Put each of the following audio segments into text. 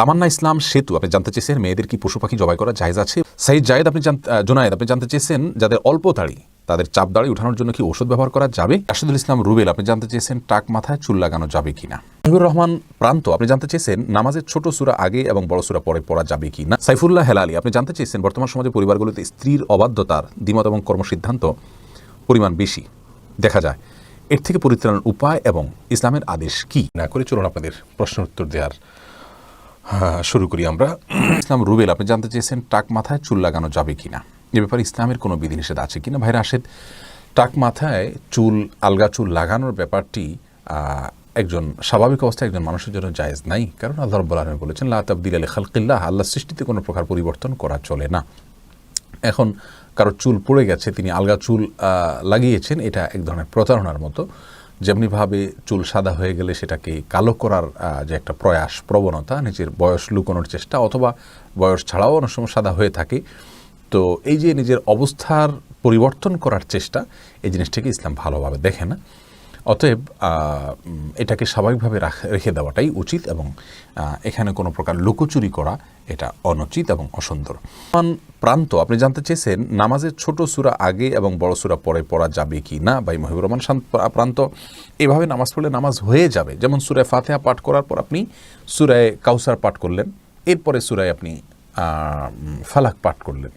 তামান্না ইসলাম সেতু, আপনি জানতে চেয়েছেন মেয়েদের কি পশু পাখি জবাই করা জায়জ আছে? সাইদ জায়েদ, আপনি জোনায়েদ, আপনি জানতে চেয়েছেন যাদের অল্প দাড়ি, তাদের চাপ দাড়ি উঠানোর জন্য কি ওষুধ ব্যবহার করা যাবে? রাশিদুল ইসলাম রুবেল, আপনি জানতে চেয়েছেন টাক মাথায় চুল লাগানো যাবে কিনা? মুহিবুর রহমান প্রান্ত, আপনি জানতে চেয়েছেন নামাজের ছোট সুরা আগে এবং বড় সুরা পরে পড়া যাবে কি না সাইফুল্লাহ হেলালি, আপনি জানতে চেয়েছেন বর্তমান সমাজে পরিবারগুলোতে স্ত্রীর অবাধ্যতার দ্বিমত এবং কর্মসিদ্ধান্ত পরিমাণ বেশি। দেখা যায়, এর থেকে পরিত্রাণের উপায় এবং ইসলামের আদেশ কি? না করে চলুন আপনাদের প্রশ্ন উত্তর দেওয়ার হ্যাঁ, শুরু করি আমরা। ইসলাম রুবেল আপনি জানতে চেয়েছেন টাক মাথায় চুল লাগানো যাবে কিনা? এ ব্যাপারে ইসলামের কোনো বিধিনিষেধ আছে কিনা? ভাই রাশেদ টাক মাথায় চুল আলগা চুল লাগানোর ব্যাপারটি একজন স্বাভাবিক অবস্থায় একজন মানুষের জন্য জায়েজ নাই। কারণ আল্লাহ রব্বুল আলমী বলেছেন লা তাবদিল আলী খালকিল্লাহ আল্লাহ সৃষ্টিতে কোনো প্রকার পরিবর্তন করা চলে না। এখন কারও চুল পড়ে গেছে তিনি আলগা চুল লাগিয়েছেন এটা এক ধরনের প্রতারণার মতো। যেমনিভাবে চুল সাদা হয়ে গেলে সেটাকে কালো করার যে একটা প্রয়াস, প্রবণতা, নিজের বয়স লুকোনোর চেষ্টা অথবা বয়স ছাড়াও অনেক সময় সাদা হয়ে থাকে, তো এই যে নিজের অবস্থার পরিবর্তন করার চেষ্টা, এই জিনিসটাকে ইসলাম ভালোভাবে দেখে না। অতএব এটাকে স্বাভাবিকভাবে রাখ- দেওয়াটাই উচিত এবং এখানে কোনো প্রকার লুকোচুরি করা এটা অনুচিত এবং অসুন্দর। প্রান্ত, আপনি জানতে চেয়েছেন, নামাজের ছোট সুরা আগে এবং বড় সুরা পরে পড়া যাবে কি না? ভাই মহিবুর রহমান প্রান্ত, এভাবে নামাজ পড়লে নামাজ হয়ে যাবে। যেমন সুরায় ফাতেহা পাঠ করার পর আপনি সুরায় কাউসার পাঠ করলেন, এরপরে সুরায় আপনি ফালাক পাঠ করলেন।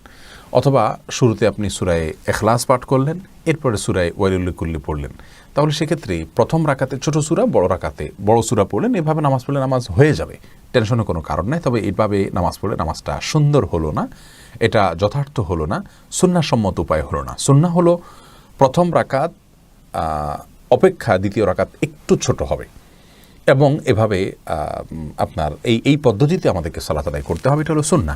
অথবা শুরুতে আপনি সুরায় এখলাস পাঠ করলেন এরপরে সুরায় ওয়াইলুল্লিকুল্লি পড়লেন। তাহলে সেক্ষেত্রে প্রথম রাকাতে ছোট সুরা, বড় রাকাতে বড় সুরা পড়লেন। এভাবে নামাজ পড়লে নামাজ হয়ে যাবে। টেনশনের কোনো কারণ নাই। তবে এইভাবে নামাজ পড়লে নামাজটা সুন্দর হলো না। এটা যথার্থ হলো না। সুন্নাসম্মত উপায় হলো না। সুন্না হলো প্রথম রাকাত অপেক্ষা দ্বিতীয় রাকাত একটু ছোট হবে। এবং এভাবে আপনার এই এই পদ্ধতিতে আমাদেরকে সালাত করতে হবে। এটা হলো সুন্না।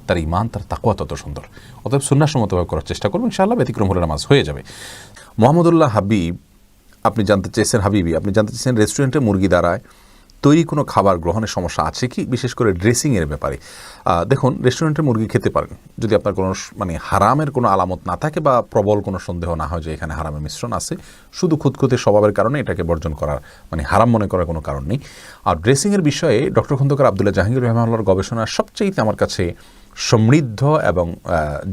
তার ইমান তার তাকুয়া তত সুন্দর। অতএব সুন্নাসম্মতভাবে করার চেষ্টা করবেন, ইনশাআল্লাহ ব্যতিক্রম হলে নামাজ হয়ে যাবে। মোহাম্মদুল্লাহ হাবিব, আপনি জানতে চেয়েছেন হাবিবি, আপনি জানতে চেয়েছেন রেস্টুরেন্টে মুরগি দ্বারায় তৈরি কোনো খাবার গ্রহণের সমস্যা আছে কি? বিশেষ করে ড্রেসিংয়ের ব্যাপারে। দেখুন, রেস্টুরেন্টে মুরগি খেতে পারেন। যদি আপনার কোনো মানে হারামের কোনো আলামত না থাকে বা প্রবল কোনো সন্দেহ না হয় যে এখানে হারামের মিশ্রণ আছে, শুধু খুঁতখুঁতে স্বভাবের কারণে এটাকে বর্জন করার মানে হারাম মনে করার কোনো কারণ নেই। আর ড্রেসিংয়ের বিষয়ে ডক্টর খন্দকার আবদুল্লাহ জাহাঙ্গীর রহমাল্লার গবেষণা সবচেয়ে আমার কাছে সমৃদ্ধ এবং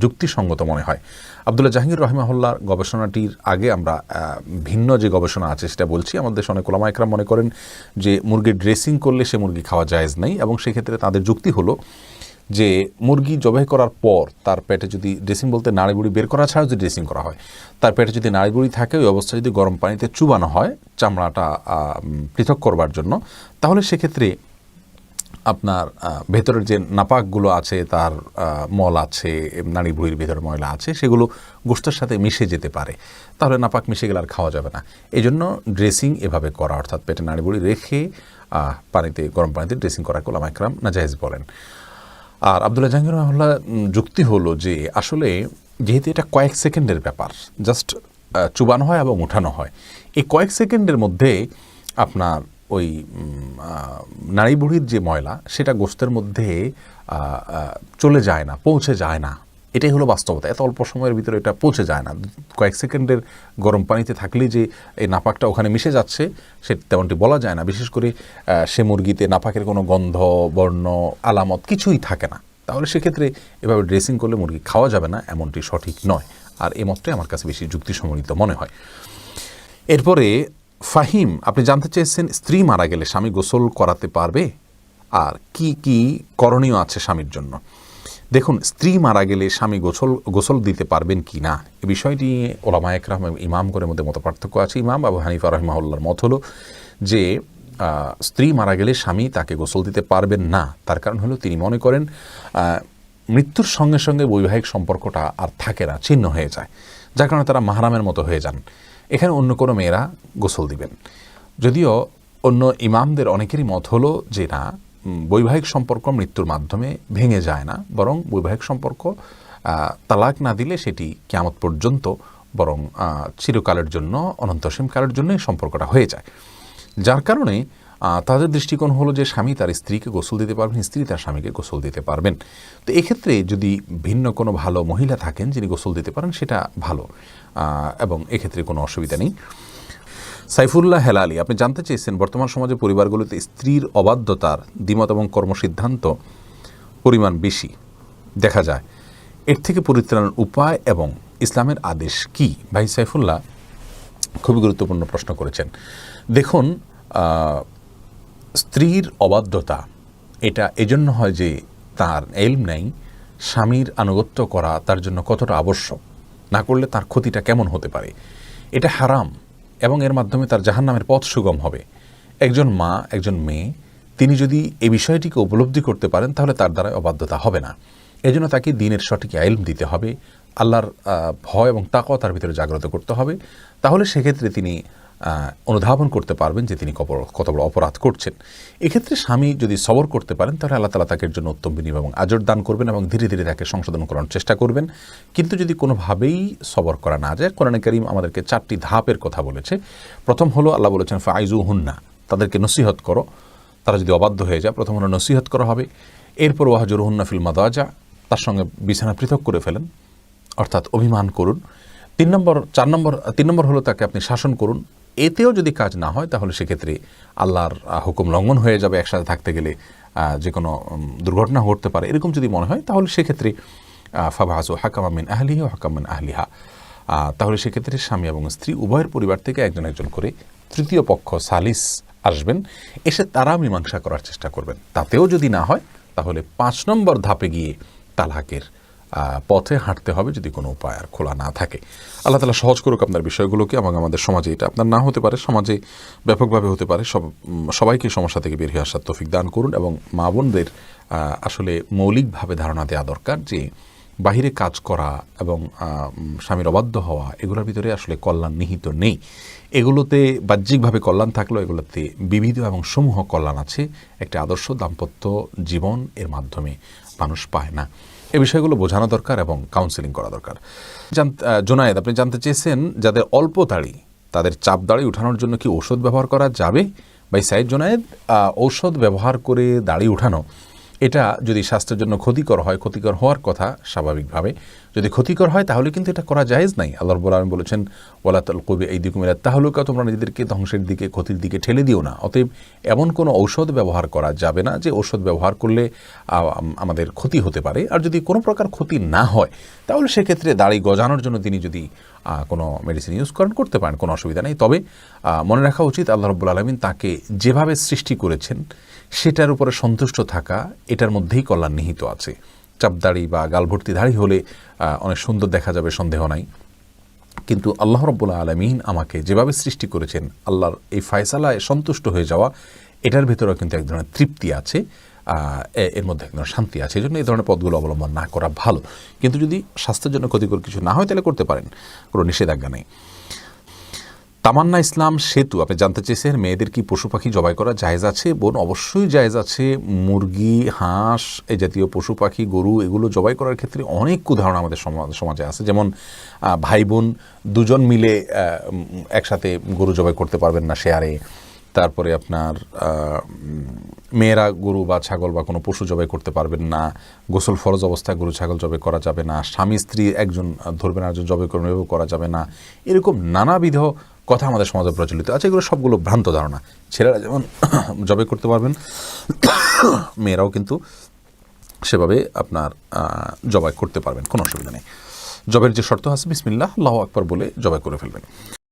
যুক্তিসঙ্গত মনে হয়। আবদুল্লাহ জাহাঙ্গীর রহমাহুল্লার গবেষণাটির আগে আমরা ভিন্ন যে গবেষণা আছে সেটা বলছি। আমাদের দেশে অনেক ওলামা একরাম মনে করেন যে মুরগির ড্রেসিং করলে সে মুরগি খাওয়া জায়েজ নেই এবং সেক্ষেত্রে তাদের যুক্তি হলো যে মুরগি জবাই করার পর তার পেটে যদি ড্রেসিং বলতে নাড়িবুড়ি বের করা ছাড়া যদি ড্রেসিং করা হয়, তার পেটে যদি নাড়িবুড়ি থাকে, ওই অবস্থায় যদি গরম পানিতে চুবানো হয়, চামড়াটা পৃথক করবার জন্য, তাহলে সেক্ষেত্রে আপনার ভেতরের যে নাপাকগুলো আছে তার মল আছে নারী ভুঁড়ির ভেতরে ময়লা আছে সেগুলো গোষ্ঠের সাথে মিশে যেতে পারে। তাহলে নাপাক মিশে গেলে আর খাওয়া যাবে না। এই জন্য ড্রেসিং এভাবে করা অর্থাৎ পেটে নাড়ি ভুঁড়ি রেখে পানিতে গরম পানিতে ড্রেসিং করা কোলাম একরাম নাজাহেজ বলেন। আর আবদুল্লাহ জাহাঙ্গীর রহমাল্লাহ উম, যুক্তি হলো যে আসলে যেহেতু এটা কয়েক সেকেন্ডের ব্যাপার জাস্ট চুবানো হয় এবং উঠানো হয় এই কয়েক সেকেন্ডের মধ্যে আপনার ওই নারী বুড়ির যে ময়লা, সেটা গোস্তের মধ্যে চলে যায় না, পৌঁছে যায় না। এটাই হলো বাস্তবতা। এত অল্প সময়ের ভিতরে এটা পৌঁছে যায় না। কয়েক সেকেন্ডের গরম পানিতে থাকলেই যে এই নাপাকটা ওখানে মিশে যাচ্ছে, সে তেমনটি বলা যায় না। বিশেষ করে সে মুরগিতে নাপাকের কোনো গন্ধ, বর্ণ, আলামত কিছুই থাকে না। তাহলে সেক্ষেত্রে এভাবে ড্রেসিং করলে মুরগি খাওয়া যাবে না, এমনটি সঠিক নয়। আর এই মতটাই আমার কাছে বেশি যুক্তিসম্মত মনে হয়। এরপরে ফাহিম, আপনি জানতে চেয়েছেন স্ত্রী মারা গেলে স্বামী গোসল করাতে পারবে? আর কি কি করণীয় আছে স্বামীর জন্য? দেখুন, স্ত্রী মারা গেলে স্বামী গোসল গোসল দিতে পারবেন কি না? এ বিষয়টি নিয়ে ওলামা একরাম ইমাম করে মধ্যে মত পার্থক্য আছে। ইমাম আবু হানিফা রহমাউল্লার মত হলো যে স্ত্রী মারা গেলে স্বামী তাকে গোসল দিতে পারবেন না। তার কারণ হলো তিনি মনে করেন মৃত্যুর সঙ্গে সঙ্গে বৈবাহিক সম্পর্কটা আর থাকে না, ছিন্ন হয়ে যায়। যার কারণে তারা মাহারামের মতো হয়ে যান। এখানে অন্য কোনো মেয়েরা গোসল দিবেন। যদিও অন্য ইমামদের অনেকেরই মত হলো যে না বৈবাহিক সম্পর্ক মৃত্যুর মাধ্যমে ভেঙে যায় না, বরং বৈবাহিক সম্পর্ক তালাক না দিলে সেটি কেয়ামত পর্যন্ত, বরং চিরকালের জন্য অনন্তসীম কালের জন্য সম্পর্কটা হয়ে যায়। যার কারণে তাদের দৃষ্টিকোণ হলো যে স্বামী তার স্ত্রীকে গোসল দিতে পারবেন, স্ত্রী তার স্বামীকে গোসল দিতে পারবেন। তো এক্ষেত্রে যদি ভিন্ন কোনো ভালো মহিলা থাকেন যিনি গোসল দিতে পারেন, সেটা ভালো এবং এক্ষেত্রে কোনো অসুবিধা নেই। সাইফুল্লাহ হেলালি, আপনি জানতে চেয়েছেন, বর্তমান সমাজে পরিবারগুলোতে স্ত্রীর অবাধ্যতার দ্বিমত এবং কর্মসিদ্ধান্ত পরিমাণ বেশি। দেখা যায়, এর থেকে পরিত্রাণের উপায় এবং ইসলামের আদেশ কি? ভাই সাইফুল্লাহ, খুবই গুরুত্বপূর্ণ প্রশ্ন করেছেন। দেখুন স্ত্রীর অবাধ্যতা। এটা এজন্য হয় যে তার এলম নেই, স্বামীর আনুগত্য করা তার জন্য কতটা আবশ্যক, না করলে তার ক্ষতিটা কেমন হতে পারে। এটা হারাম এবং এর মাধ্যমে তার জাহান্নামের পথ সুগম হবে। একজন মা, একজন মেয়ে, তিনি যদি এই বিষয়টিকে উপলব্ধি করতে পারেন, তাহলে তার দ্বারা অবাধ্যতা হবে না। এজন্য তাকে দিনের সঠিক আইলম দিতে হবে, আল্লাহর ভয় এবং তাকওয়া তার ভিতরে জাগ্রত করতে হবে। তাহলে সেক্ষেত্রে তিনি অনুধাবন করতে পারবেন যে তিনি কত- বড় অপরাধ করছেন। এক্ষেত্রে স্বামী যদি সবর করতে পারেন, তাহলে আল্লাহ তালা তাকে জন্য উত্তম বিনিময় এবং আজর দান করবেন এবং ধীরে ধীরে তাকে সংশোধন করার চেষ্টা করবেন। কিন্তু যদি কোনোভাবেই সবর করা না যায়, কোরআন করিম আমাদেরকে চারটি ধাপের কথা বলেছে। প্রথম হলো আল্লাহ বলেছেন ফাইজু হুন্না তাদেরকে নসিহত করো। তারা যদি অবাধ্য হয়ে যায়, প্রথম হলো নসিহত করা হবে। এরপর ওয়াহাজুর হুন্না ফিল মাদাজা, তার সঙ্গে বিছানা পৃথক করে ফেলেন, অর্থাৎ অভিমান করুন। তিন নম্বর, চার নম্বর, তিন নম্বর হলো তাকে আপনি শাসন করুন। এতেও যদি কাজ না হয় তাহলে সেক্ষেত্রে আল্লাহর হুকুম লঙ্ঘন হয়ে যাবে একসাথে থাকতে গেলে যে কোনো দুর্ঘটনা ঘটতে পারে। এরকম যদি মনে হয় তাহলে সেক্ষেত্রে ফাবাহাসু হাকামামিন আহলিহা ও হাকামিন আহলিহা। আহ, তাহলে সেক্ষেত্রে স্বামী এবং স্ত্রী উভয়ের পরিবার থেকে একজন একজন করে তৃতীয় পক্ষ সালিস আসবেন। এসে তারা মীমাংসা করার চেষ্টা করবেন। তাতেও যদি না হয় তাহলে পাঁচ নম্বর ধাপে গিয়ে তালাকের পথে হাঁটতে হবে যদি কোনো উপায় আর খোলা না থাকে। আল্লাহ তালা সহজ করুক আপনার বিষয়গুলোকে এবং আমাদের সমাজে এটা আপনার না হতে পারে, সমাজে ব্যাপকভাবে হতে পারে। সব সবাইকে সমস্যা থেকে বের হয়ে আসার তৌফিক দান করুন এবং মা বোনদের আসলে মৌলিকভাবে ধারণা দেওয়া দরকার যে বাহিরে কাজ করা এবং স্বামীর অবাধ্য হওয়া, এগুলোর ভিতরে আসলে কল্যাণ নিহিত নেই। এগুলোতে বাহ্যিকভাবে কল্যাণ থাকলেও এগুলোতে বিবিধ এবং সমূহ কল্যাণ আছে। একটা আদর্শ দাম্পত্য জীবন এর মাধ্যমে মানুষ পায় না। এই বিষয়গুলো বোঝানো দরকার এবং কাউন্সেলিং করা দরকার। জান- জোনায়েদ, আপনি জানতে চেয়েছেন যাদের অল্প দাড়ি, তাদের চাপ দাড়ি উঠানোর জন্য কি ওষুধ ব্যবহার করা যাবে? বাই সাইদ জোনায়েদ ঔষধ ব্যবহার করে দাড়ি উঠানো, এটা যদি স্বাস্থ্যের জন্য ক্ষতিকর হয়, ক্ষতিকর হওয়ার কথা স্বাভাবিকভাবে। যদি ক্ষতিকর হয়, তাহলে কিন্তু এটা করা জায়েজ নাই। আল্লাহ রব্বুল আলম বলেছেন ওলাতাল কবি এই দিকুমিরা তাহলুকা তোমরা নিজেদেরকে ধ্বংসের দিকে, ক্ষতির দিকে ঠেলে দিও না। অতএব এমন কোনো ঔষধ ব্যবহার করা যাবে না, যে ঔষধ ব্যবহার করলে আমাদের ক্ষতি হতে পারে। আর যদি কোনো প্রকার ক্ষতি না হয়, তাহলে সেক্ষেত্রে দাড়ি গজানোর জন্য তিনি যদি কোনো মেডিসিন ইউজ করেন, করতে পারেন, কোনো অসুবিধা নেই। তবে মনে রাখা উচিত, আল্লাহ রব্বুল আলমিন তাকে যেভাবে সৃষ্টি করেছেন, সেটার উপরে সন্তুষ্ট থাকা, এটার মধ্যেই কল্যাণ নিহিত আছে। চাপদাড়ি বা গালভর্তি দাড়ি হলে অনেক সুন্দর দেখা যাবে, সন্দেহ নাই। কিন্তু আল্লাহ রব্বুল্লা আলমিন আমাকে যেভাবে সৃষ্টি করেছেন, আল্লাহর এই ফায়সালায় সন্তুষ্ট হয়ে যাওয়া, এটার ভেতরেও কিন্তু এক ধরনের তৃপ্তি আছে এর মধ্যে এক ধরনের শান্তি আছে। এই জন্য এই ধরনের পদগুলো অবলম্বন না করা ভালো। কিন্তু যদি স্বাস্থ্যের জন্য ক্ষতিকর কিছু না হয়, তাহলে করতে পারেন। কোনো নিষেধাজ্ঞা নেই। তামান্না ইসলাম সেতু, আপনি জানতে চেয়েছেন মেয়েদের কি পশু পাখি জবাই করা জায়েজ আছে? বোন, অবশ্যই জায়েজ আছে। মুরগি, হাঁস, এই জাতীয় পশু পাখি, গরু, এগুলো জবাই করার ক্ষেত্রে অনেক উদাহরণ আমাদের সমা- সমাজে আছে। যেমন ভাই বোন দুজন মিলে একসাথে গরু জবাই করতে পারবেন না শেয়ারে। তারপরে আপনার মেয়েরা গরু বা ছাগল বা কোনো পশু জবাই করতে পারবেন না। গোসল ফরজ অবস্থায় গরু ছাগল জবাই করা যাবে না। স্বামী, স্ত্রী একজন ধরবেন একজন জবাই করবেন করা যাবে না। এরকম নানাবিধ কথা আমাদের সমাজে প্রচলিত আছে, এগুলো সবগুলো ভ্রান্ত ধারণা। ছেলেরা যেমন জবে করতে পারবেন, মেয়েরাও কিন্তু সেভাবে আপনার জবাই করতে পারবেন, কোনো অসুবিধা নেই। জবের যে শর্ত আছে, বিসমিল্লাহ, আল্লাহ আকবর বলে জবাই করে ফেলবেন।